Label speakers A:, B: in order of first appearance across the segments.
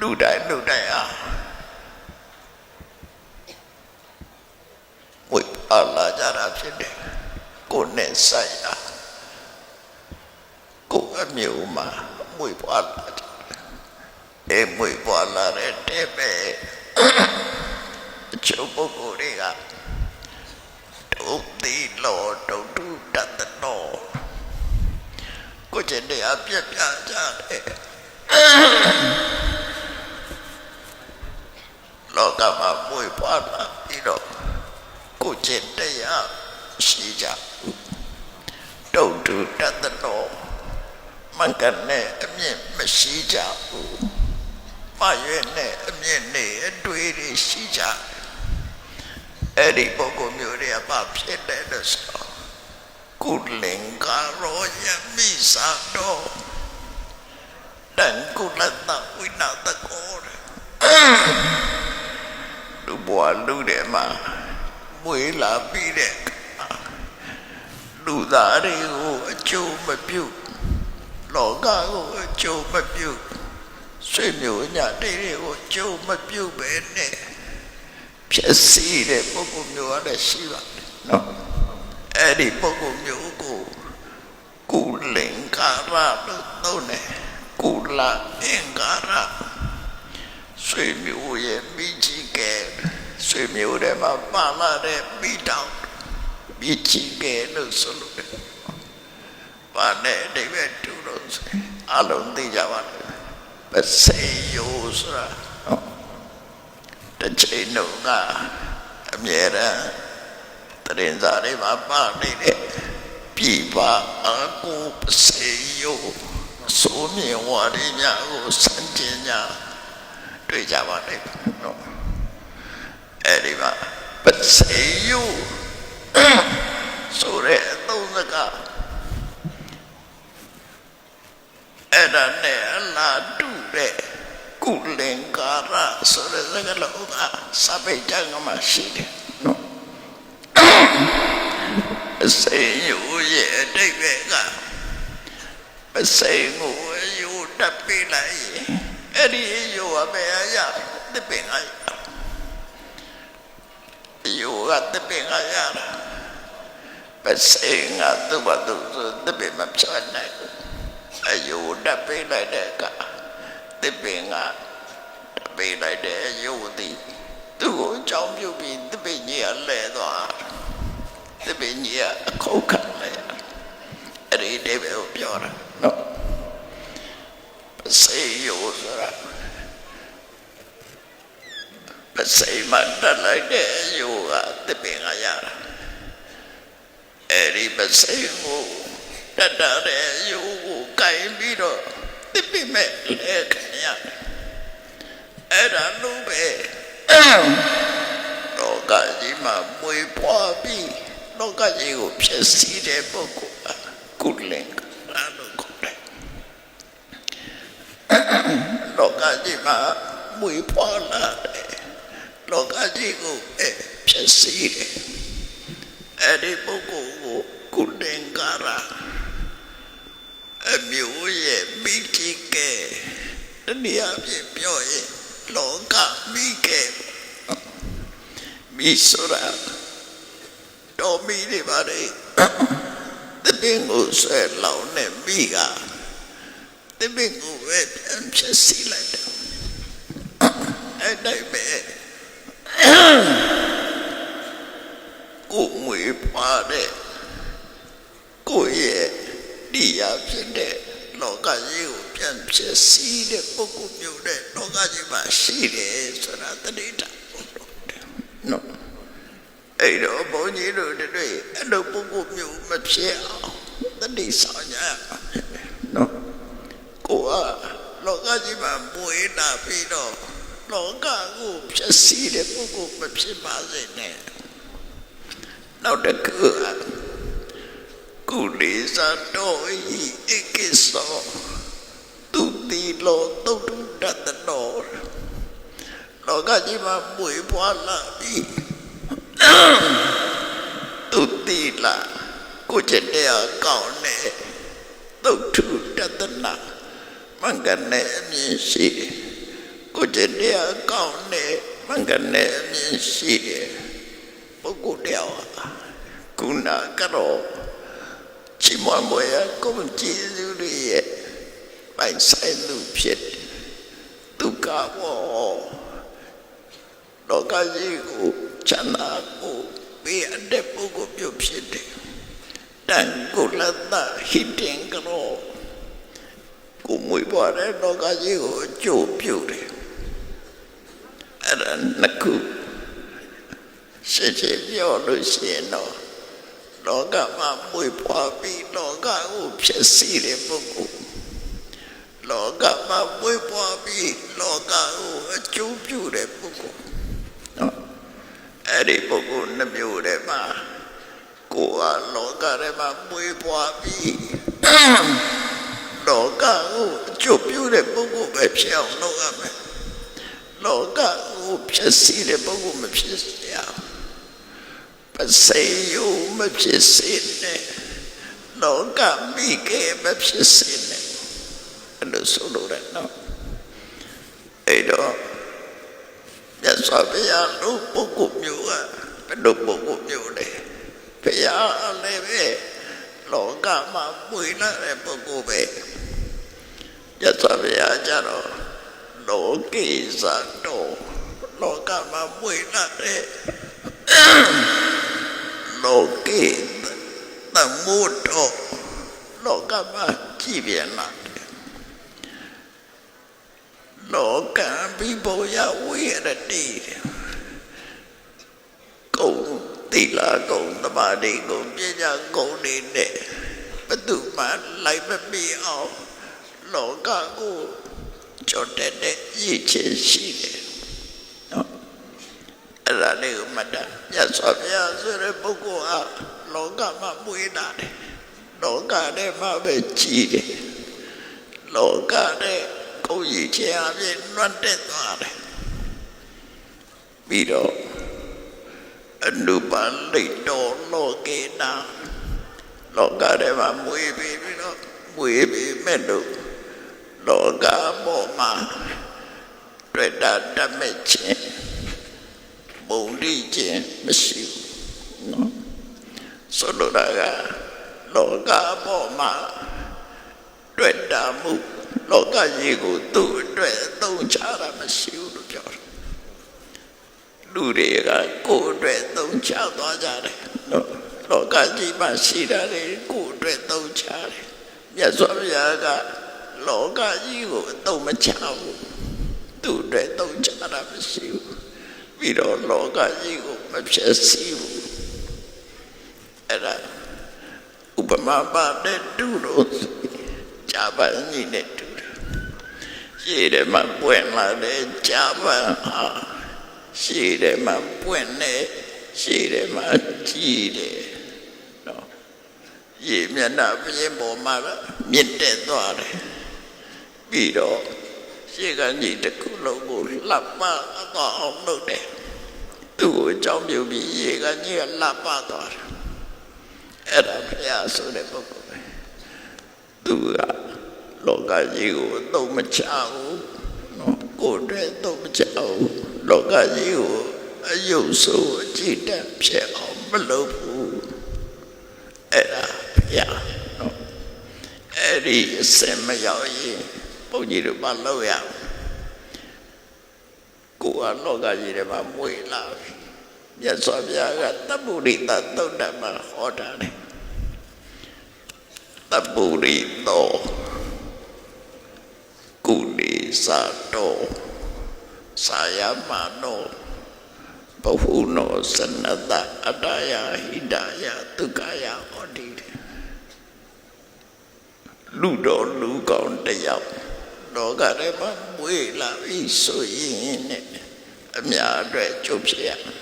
A: လူတိုင်းလူတိုင်းအားဝိပါလာကြတာဖြစ်တယ်ကိုယ်နဲ့ဆိုင်ရာကိုယ်အမျိုးမှာဝိပါလာကြတယ်အဲဝိပါလာတဲ့တဲ့ပဲအချုပ်ပုဂ္ဂိုလ်တွေကဒုတိလောဒုတုတတနောကိုယ်ကျင့်တဲ့အပြက်ပြကြတယ် လောကမှာမွေဖွားလာပြီးတော့ကိုယ်ကျင့်တရားရှိကြတုတ်တူတတ်တော်မင်္ဂနဲ့အမြင့်မရှိကြဘူးမရွေနဲ့အမြင့်နဲ့အတွေ့အထိရှိကြအဲ့ဒီပုဂ္ဂိုလ်မျိုးတွေကဘာဖြစ်တယ်လို့ဆိုတော့ကုလင်္ကာရောယမိသာတော်တန်ကုလတဝိနာတကောတဲ့ လူဘွားလူတဲ့မှာမွေးလာပြီးတဲ့အခါလူသားတွေကိုအကျိုးမပြုလောကကိုအကျိုးမပြုဆွေမျိုးညာတိတွေကိုအကျိုးမပြုပဲနဲ့ဖြစ်စီတဲ့ပုဂ္ဂိုလ်မျိုးရတဲ့ရှိပါတယ်နော်အဲ့ဒီပုဂ္ဂိုလ်မျိုးကိုကုလင်္ကာရလို့သုံးတယ်ကုလအင်္ကာရ ဆွေမျိုးရဲ့မိကြီးကဲဆွေမျိုးတွေမှာပါလာတဲ့မိတောင်မိကြီးကဲလို့ဆိုလို့တယ်။ဘာနဲ့အိဗယ်တူလို့ဆိုအလုံးသိကြပါလား။ပစေယိုဆိုတာနော်တစ်ချိန်တော့ကအမြဲတမ်းတရင်စားတွေမှာပါနေတဲ့ပြပါအကူပစေယိုဆိုမြင်ဝါရီများကိုစံကျင်ညာ တွေ့ကြပါလိမ့်မယ်နော်အဲ့ဒီမှာပစေယုဆိုတဲ့အသုံးစကားအဲ့ဒါနဲ့အလားတူတဲ့ကုလင်္ကာရဆိုတဲ့စကားလုံးကစပိတ်ကြံမှာရှိတယ်နော်အစေယုရဲ့အတိတ်ပဲကပစေကိုယူတပ်ပြလိုက် ရင်အဲ့ဒီယူကဘယ်အရာတပင်အရာယူကတပင်အရာပစေငါသူ့ဘာသူတပင်မဖြတ်နိုင်ဘူးအယူတပ်ပြလိုက်တဲ့ကတပင်ကတပ်ပြလိုက်တဲ့ယူသည်သူ့ကိုအကြောင်းပြုပြီးတပင်ကြီးကလဲသွားတပင်ကြီးကအခုခံလဲအဲ့ဒီတေဘယ်ကိုပြောတာနော် စေယိုဆိုတာပစေမတက်လိုက်တဲ့ယိုကတပင်ကရတာအဲ့ဒီပစေကိုတက်တဲ့ယိုကိုကင်ပြီးတော့တပင်မဲ့လက်ခံရအဲ့ဒါလို့ပဲလောကကြီးမှာမွေပွားပြီးလောကကြီးကိုဖြစ်စီတဲ့ပုဂ္ဂိုလ်ကကုလင်္ကာလို့ခေါ်တယ် လော ကကြီးမှာမွေဖွာလာတယ်လောကကြီးကိုပဲဖြစ်စီတယ်အဲ့ဒီပုဂ္ဂိုလ်ကိုကုလင်္ကာရအမျိုးရဲ့မိကြီးကဲတနည်းအားဖြင့်ပြောရင်လောကမိကဲမိဆိုရာတော်မိတွေပါလေတပင်ကိုဆွဲလောင်းနေမိကတပည့်ကိုပဲပြန်ဖြစ်စီလိုက်တယ် အဲ့တိုင်းပဲကိုငွေပါတဲ့ကိုရဲ့ဒီရဖြစ်တဲ့လောကကြီးကိုပြန်ဖြစ်စီတဲ့ပုဂ္ဂိုလ်မျိုးတဲ့လောကကြီးမှာရှိတယ်ဆိုတာတတိတာနော်အဲ့တော့ဘုန်းကြီးတို့တွေအဲ့လိုပုဂ္ဂိုလ်မျိုးမဖြစ်အောင်တတိဆောင်ကြရပါမယ်နော်ကိုကလောကကြီးမှာမွေးလာပြီးတော့ လောကကိုဖြစ်စီတဲ့ပုဂ္ဂိုလ်မဖြစ်ပါစေနဲ့နောက်တစ်ခုကကုလေးစားတော်ဤဧကိသောသူတိလောတုတ်တုတတနောလောကကြီးမှာမွေးဖွားလာပြီးသူတိလာကိုကျတဲ့ကောင်းနဲ့တုတ်ထုတတနာမင်္ဂနဲ့အမြင်ရှိတယ် ကိုယ်တည်းအကောင်းနဲ့မင်္ဂနဲ့အမြင်ရှိတယ်ပုဂ္ဂိုလ်တယောက်ဟာကုဏကတော့ချီးမွမ်းမွေရကိုယ်ကြည်သူတွေရဲ့ပိုင်ဆိုင်သူဖြစ်တယ်ဒုက္ခဘောလောကကြီးကိုချမ်းသာကိုပေးအပ်တဲ့ပုဂ္ဂိုလ်မျိုးဖြစ်တယ်တန်ကိုလတ်တာဟိတင်ကတော့ကိုမွေးပွားတဲ့လောကကြီးကိုအကျိုးပြုတယ် အဲ့ဒါနှစ်ခုရှင်းရှင်းပြောလို့ရှိရင်တော့လောကမှာမွေးဖွားပြီးလောကကိုဖြစ်စီတဲ့ပုဂ္ဂိုလ်လောကမှာမွေးဖွားပြီးလောကကိုအကျိုးပြုတဲ့ပုဂ္ဂိုလ်နော်အဲ့ဒီပုဂ္ဂိုလ်နှစ်မျိုးတည်းမှာကိုယ်ကလောကထဲမှာမွေးဖွားပြီးလောကကိုအကျိုးပြုတဲ့ပုဂ္ဂိုလ်ပဲဖြစ်အောင်လုပ်ရမယ် လောကကိုဖြစ်စီတဲ့ပုဂ္ဂိုလ်မဖြစ်စေရအောင်ပစေယုမဖြစ်စေနဲ့လောကမိကေမဖြစ်စေနဲ့အဲ့လိုဆိုလို့ရနော်အဲ့တော့မြတ်စွာဘုရားလူပုဂ္ဂိုလ်မျိုးကဘယ်လိုပုဂ္ဂိုလ်မျိုးလဲဘုရားလည်းပဲလောကမှာမွေလာတဲ့ပုဂ္ဂိုလ်ပဲမြတ်စွာဘုရားကြတော့ လောကိသတောလောကမှာမွေလာတဲ့လောကိသမုဒ္ဒောလောကမှာကြည်ပြန်လာတယ်လောကဘိဘောယဝိရတိကုံတိလာကုံသမာဓိကုံပညာကုံနေနဲ့ဘယ်သူမှလိုက်မပြေအောင်လောကကို ကြော်တက်တဲ့ရည်ချင်းရှိတယ်နော်အဲ့ဒါလေးကိုမှတ်တာမြတ်စွာဘုရားဆိုတဲ့ပုဂ္ဂိုလ်ဟာလောကမှာမွေးလာတယ်လောကထဲမှာပဲကြည်တယ်လောကထဲကိုယ်ရည်ချင်းအပြင်လွတ်တက်သွားတယ်ပြီးတော့အနုပါလိတ်တော်လောကေနာလောကထဲမှာမွေးပြီးပြီးတော့မွေးပြီးမဲ့လို့ လောကပေါ်မှာတွေ့တာတတ်မဲ့ခြင်းဘုံတိခြင်းမရှိဘူးနော်ဆိုလိုတာကလောကပေါ်မှာတွေ့တာမှုလောကကြီးကိုသူ့အတွက်အသုံးချတာမရှိဘူးလို့ပြောတယ်လူတွေကကိုယ်အတွက်သုံးချသွားကြတယ်နော်လောကကြီးမှာရှိတာတွေကိုယ်အတွက်သုံးချတယ်မြတ်စွာဘုရားက လောကကြီးကိုအသုံးမချဘူးသူ့အတွက်သုံးချတာမရှိဘူးပြီးတော့လောကကြီးကိုမဖြစ်စီဘူးအဲ့ဒါဥပမာပါတဲ့တူလို့ကြာပန်ကြီးနဲ့တူတယ်ရှေ့တယ်မှာပွင့်လာတဲ့ကြာပန်ဟာရှေ့တယ်မှာပွင့်နေရှေ့တယ်မှာကြည်တယ်နော်ရေမျက်နှာပြင်ပေါ်မှာမြင့်တက်သွားတယ် ပြီးတော့ရှေ့ကကြီးတစ်ခုလုံးကိုလှပ်ပသွားအောင်လုပ်တယ်သူ့ကိုအကြောင်းပြုပြီးရေကကြီးကလှပ်ပသွားတယ်အဲ့ဒါဘုရားဆိုတဲ့ပုဂ္ဂိုလ်ပဲသူကလောကကြီးကိုအသုံးမချဘူးနော်ကိုယ်တည်းသုံးမချဘူးလောကကြီးကိုအယုတ်ဆိုးအကြည့်တတ်ဖြစ်အောင်မလုပ်ဘူးအဲ့ဒါဘုရားနော်အဲ့ဒီအစင်မရောက်ရင် ဘုန်းကြီးတို့မလုပ်ရဘူးကိုယ်ကလောကကြီးထဲမှာမွေလာပြီမြတ်စွာဘုရားကတပ္ပုရိသသုတ်တမဟောတာလေတပ္ပုရိသောကုလေသာတောသာယမနောဘဟုနောစနတအတ္တယဟိတယဒုက္ခယဟောတိလူတော်လူကောင်းတယောက် လောကထဲမှာမွေးလာပြီဆိုရင်နဲ့အများအတွက်ကျုပ်ဖြစ်ရမယ်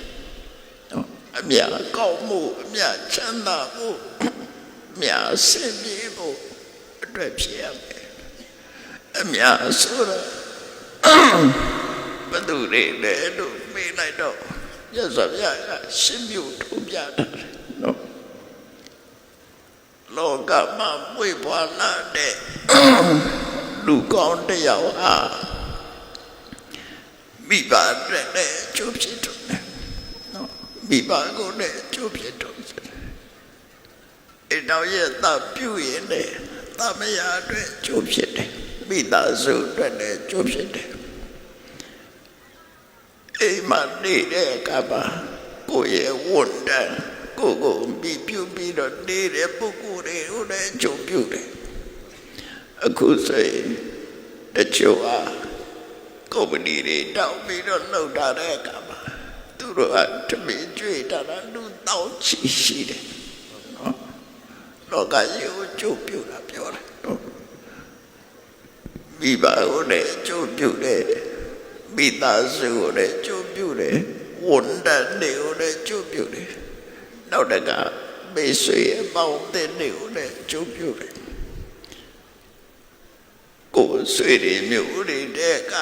A: နော်အများကောင်းမှုအများချမ်းသာမှုအများဆင်ပြေမှုအတွက်ဖြစ်ရမယ်အများဆိုတော့ဘယ်သူတွေလဲလို့မေးလိုက်တော့ရသော်ရကရှင်းပြထုတ်ပြတာနော်လောကမှာမွေးဖွားလာတဲ့ လူကောင်းတစ်ယောက်ဟာမိဘအတွက်လည်းအကျိုးဖြစ်တော့တယ်နော်မိဘကိုလည်းအကျိုးဖြစ်တော့တယ်အဲ့တော့ရဲ့သပြုရင်လည်းသမယာအတွက်အကျိုးဖြစ်တယ်မိသားစုအတွက်လည်းအကျိုးဖြစ်တယ်အိမ်မှာနေတဲ့အခါမှာကိုယ့်ရဲ့ဝန်တန်းကိုယ့်ကိုမိပြုပြီးတော့နေတဲ့ပုဂ္ဂိုလ်တွေကိုလည်းအကျိုးပြုတယ် အခုဆိုရင်တချို့ဟာကုမ္ပဏီတွေတောင်းပြီးတော့လှုပ်တာတဲ့အခါမှာသူတို့ကတမင်ကြွေတာတာလူတောင်းချီရှိတယ်နော်လောကကြီးကိုကျုပ်ပြုတာပြောတယ်နော်မိဘကိုလည်းကျုပ်ပြုတယ်မိသားစုကိုလည်းကျုပ်ပြုတယ်ဝန်တန်းတွေကိုလည်းကျုပ်ပြုတယ်နောက်တကမေဆွေအပေါင်းအသင်းတွေကိုလည်းကျုပ်ပြုတယ် ကိုယ်ဆွေတွေမျိုးတွေတဲ့က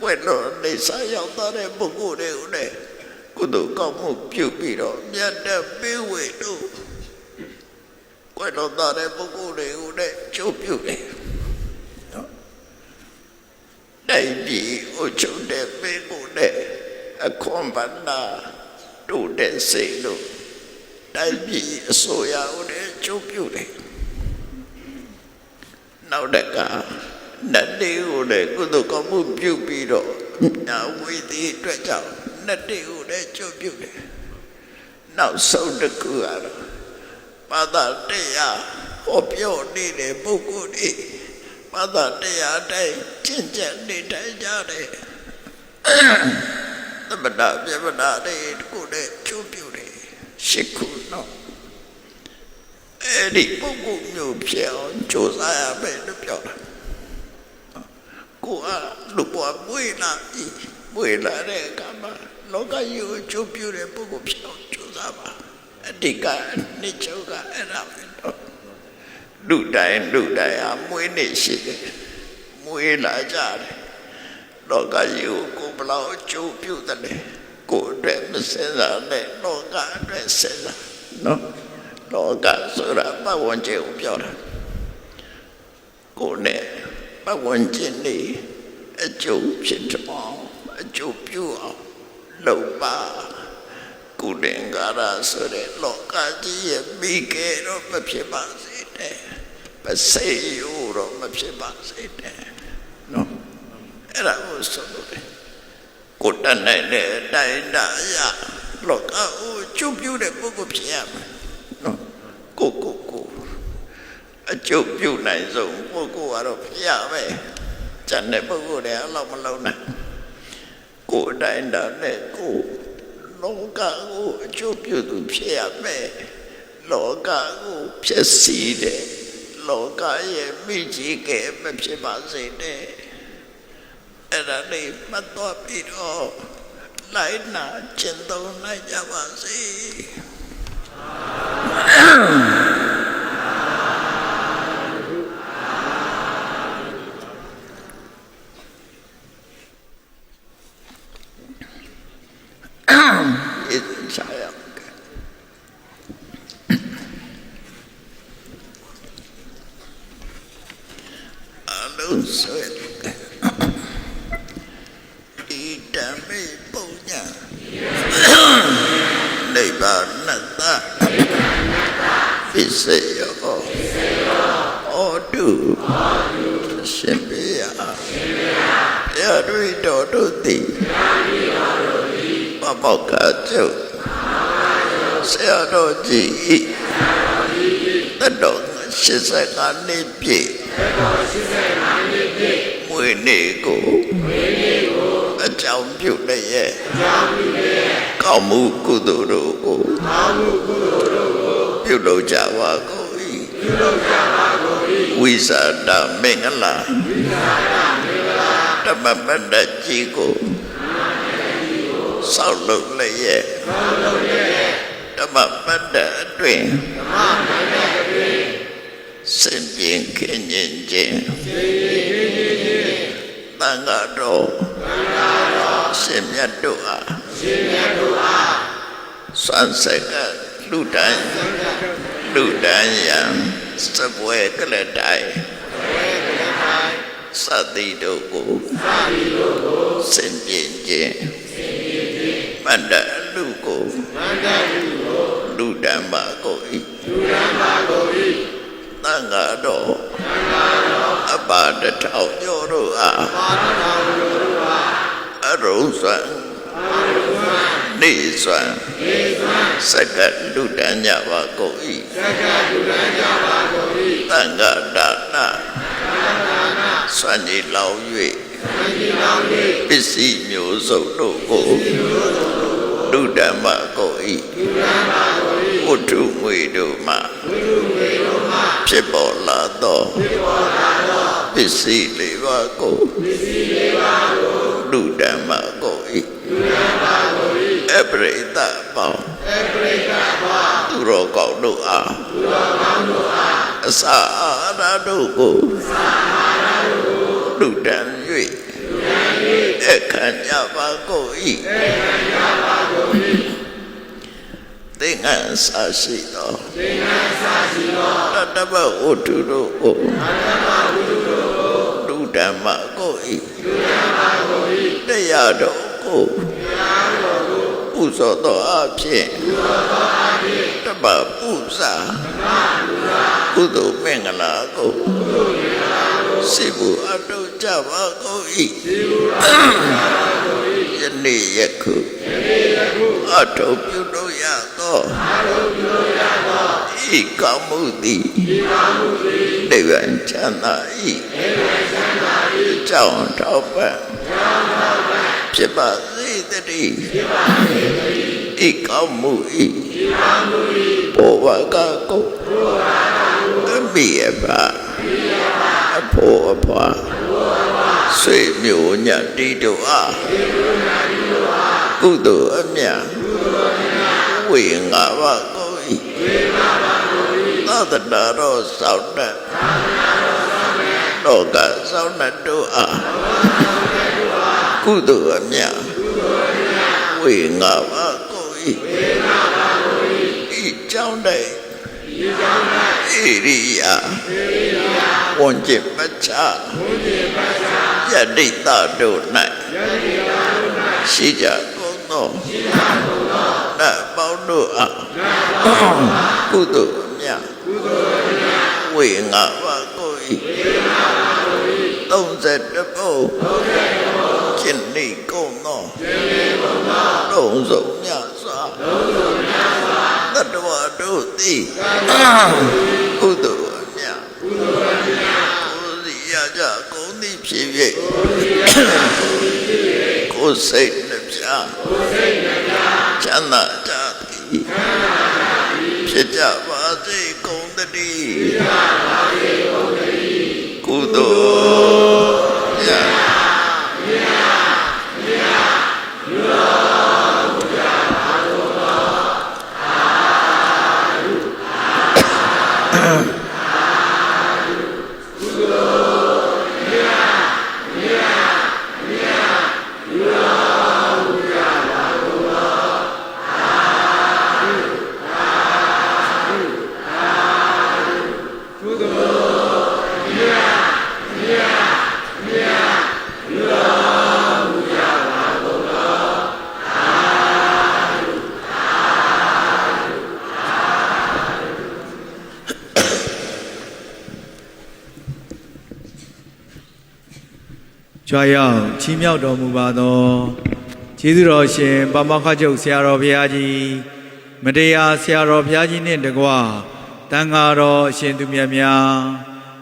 A: ကွယ်လို့နေစားရောက်သွားတဲ့ပုဂ္ဂိုလ်တွေကိုလည်းကုသိုလ်ကောင်းမှုပြုပြီးတော့မြတ်တဲ့ပေးဝေတို့ကွယ်လို့သွားတဲ့ပုဂ္ဂိုလ်တွေကိုလည်းကျုပ်ပြုတယ်နော်နိုင်ပြီးအချုပ်တဲ့ပေးကိုလည်းအခွန်ပန္နာတို့တဲ့စိတ်လို့နိုင်ပြီးအစိုးရကိုလည်းကျုပ်ပြုတယ်နောက်တက နတ်တွေကိုလည်းကုသိုလ်ကောင်းမှုပြုပြီးတော့ညာဝိသီအတွက်ကြောင့်နတ်တွေကိုလည်းကြုတ်ပြုတယ်နောက်ဆုံးတစ်ခုကတော့ဘာသာတရားဟောပြောနေတဲ့ပုဂ္ဂိုလ်တွေဘာသာတရားတိုင်းကျင့်ကြံနေတိုင်းကြတယ်သမဏပြမနာတွေကိုလည်းကြုတ်ပြုတယ်ရှိခုနော်အဲ့ဒီပုဂ္ဂိုလ်မျိုးဖြစ်အောင်ကြိုးစားရမယ်လို့ပြောတာ ကိုကလူ့ဘဝမွေးလာပြီမွေးလာတဲ့အခါမှာလောကကြီးကိုကျိုးပြတဲ့ပုဂ္ဂိုလ်ဖြစ်အောင်ကြိုးစားပါအတိကနေချုပ်ကအဲ့ဒါပဲတော့လူတိုင်းလူတိုင်းဟာမွေးနေရှိတယ်မွေးလာကြတယ်လောကကြီးကိုကိုယ်ဘလောက်ကျိုးပြုတယ်လဲကိုယ်အတွက်မစင်စားနဲ့လောကအတွက်စင်စားနော်လောကဆိုတာပတ်ဝန်းကျင်ကိုပြောတာကိုယ်နဲ့ ပတ်ဝန်းကျင်နေအကျိုးဖြစ်တော့အကျိုးပြုအောင်လုပ်ပါကုလင်္ကာရဆိုတဲ့လောကကြီးရဲ့မိကေတော့မဖြစ်ပါစေနဲ့ပစေယူတော့မဖြစ်ပါစေနဲ့နော်အဲ့ဒါကိုဆိုလို့တယ်ကိုယ်တတ်နိုင်တဲ့အတိုင်းတာအရလောကကိုကျုပ်ပြုတဲ့ပုဂ္ဂိုလ်ဖြစ်ရမယ်နော်ကိုကိုကို အကျုပ်ပြုတ်နိုင်ဆုံးပုဂ္ဂိုလ်ကတော့ဖျားပဲကျန်တဲ့ပုဂ္ဂိုလ်တွေအလောက်မလုံးနိုင်ကိုယ်အတိုင်းတာနဲ့ကိုလောကကိုအကျုပ်ပြုတ်သူဖြစ်ရမယ်လောကကိုဖြစ်စီတဲ့လောကရဲ့မိကြီးကဲမဖြစ်ပါစေနဲ့အဲ့ဒါလေးမှတ်တော့ပြီးတော့လိုက်နာကျင့်သုံးနိုင်ကြပါစေ一 ရှင်ပေယပြရိတော်တို့သည်ပပောက္ခကျုပ်ဆရာတော်ကြီးတတော်85နှစ်ပြည့်မွေနေ့ကိုအကြောင်းပြုလျက်ကောင်းမှုကုသိုလ်တို့ကိုပြုလုပ်ကြပါကုန်၏ ဝိဇာတမင်္ဂလာဓမ္မပတ္တကြီးကိုဆောက်လုပ်လျက်ဓမ္မပတ္တအတွင်စင်ပြင်းခင်ခြင်းခြင်းတန်ဃာတော်ရှင်မြတ်တို့အားစွမ်းစက်ကလူတိုင်း လူတိုင်းယံစပွဲကလတိုင်းစသည်တို့ကိုစင်ကြင်ခြင်းမန္တလူကိုလူဓမ္မကိုဤသံဃာတော်အပါတထောင်ကျော်တို့အားအရုံးစွမ်း နေစွမ်းစက္ကလူတန်းကြပါကိုဤသံဃာဒါနစွမ်းကြီးလောင်၍ပစ္စည်းမျိုးစုံတို့ကိုလူဓမ္မကိုဤဝတ္ထုငွေတို့မှဖြစ်ပေါ်လာသောပစ္စည်းလေးပါးကိုလူဓမ္မကိုဤ အပရိသပေါင်းသူတော်ကောင်းတို့အားအစာအာဟာရတို့ကိုလူတန်း၍အခမ်းကြပါကိုဤသင်္ကန်းစာရှိသောသင်္ကန်းစာရှိသောတတ္တဝဝတ္ထုတို့ကိုလူဓမ္မကိုဤလူဓမ္မကိုဤတရားတော်ကိုတရားတော်ကို ပူဇော်သောအဖြစ်ပူဇော်သောအဖြစ်တပ္ပပူဇာတပ္ပပူဇာကုသိုလ်မင်္ဂလာကိုကုသိုလ်မင်္ဂလာကိုစိတ်ဘူအတုကြပါကိုဤစိတ်ဘူအတုကြပါကိုဤယနေ့ယခုယနေ့ယခုအထုပြုလို့ရသောအထုပြုလို့ရသောဤကောင်းမှုသည်ဤကောင်းမှုသည်နိဗ္ဗာန်ချမ်းသာ၏နိဗ္ဗာန်ချမ်းသာ၏ကြောင်းထောက်ပံ့ကြောင်းထောက်ပံ့ဖြစ်ပါစေ တည်းဖြစ်ပါစေတည်းဤကောင်းမှု၏ဤကောင်းမှု၏ဘောဝကကိုဘောဝကကိုအမိယပါအဖို့အဖွာဆွေမျိုးညတိတို့အားကုသိုလ်အမြတ်ဝေငါဘကိုဤဝေငါဘကိုဤသတ္တတော်ဆောင်းတတ်လောကဆောင်းတတ်တို့အားကုသိုလ်အမြတ် ဝေငါဘကိုဤဝေငါဘကိုဤဤကြောင့်တဲ့ဤကြောင့်တဲ့ဣရိယာဣရိယာဝန်ကျင်ပချ ဝန်ကျင်ပချယတိတတို့၌ယတိတတို့၌ရှိကြကုန်သောရှိကြကုန်သောနတ်ပေါင်းတို့အားနတ်ပေါင်းကုသိုလ်အမြတ်ကုသိုလ်အမြတ်ဝေငါဘကိုဤဝေငါဘကိုဤ30ပုတ်30ပုတ်ကျင့်နေကုန်သောကျင့်နေကုန်သောလုံးစုံမြတ်စွာလုံးစုံမြတ်စွာတတ္တဝါတို့သည်ကုသိုလ်အမြတ်ကုသိုလ်အမြတ်ကိုယ်စီရကြကုန်သည်ဖြစ်၍ကိုယ်စိတ်နှပြကိုယ်စိတ်နှပြချမ်းသာကြသည်ချမ်းသာကြသည်ဖြစ်ကြပါစေကုန်တည်းဖြစ်ကြပါစေကုန်တည်းကုသိုလ်
B: ကြွားရောက်ချီးမြှောက်တော်မူပါသောကျေးဇူးတော်ရှင်ပမခချုပ်ဆရာတော်ဘုရားကြီးမတရားဆရာတော်ဘုရားကြီးနှင့်တကွတန်ဃာတော်အရှင်သူမြတ်များ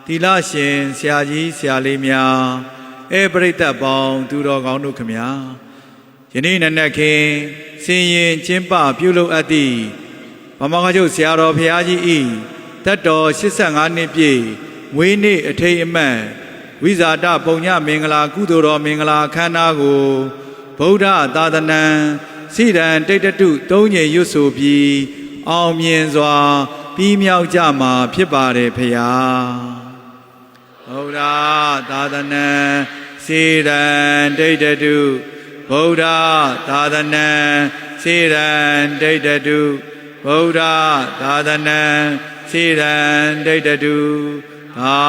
B: သီလရှင်ဆရာကြီးဆရာလေးများအဲပရိသတ်ပေါင်းသူတော်ကောင်းတို့ခမညာယနေ့နက်နက်ခင်းစင်ရင်ကျင်းပပြုလုပ်အပ်သည့်ပမခချုပ်ဆရာတော်ဘုရားကြီးဤတတ်တော်85နှစ်ပြည့်မွေးနေ့အထိမ်းအမှတ် ဝိဇာတပုံညမင်္ဂလာကုသိုလ်တော်မင်္ဂလာအခမ်းအနားကိုဗုဒ္ဓသာသနံစိရန်တိတ်တတုသုံးညရွတ်ဆိုပြီးအောင်မြင်စွာပြီးမြောက်ကြမှာဖြစ်ပါတယ်ဖေယာဗုဒ္ဓသာသနံစိရန်တိတ်တတုဗုဒ္ဓသာသနံစိရန်တိတ်တတုဗုဒ္ဓသာသနံစိရန်တိတ်တတု သာ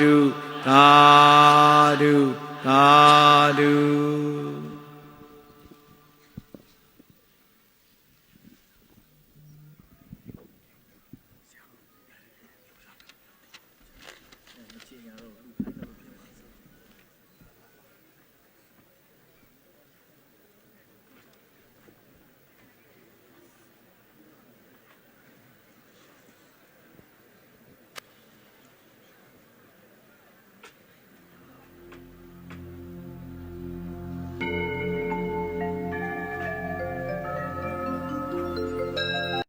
B: ဓုသာဓုသာဓု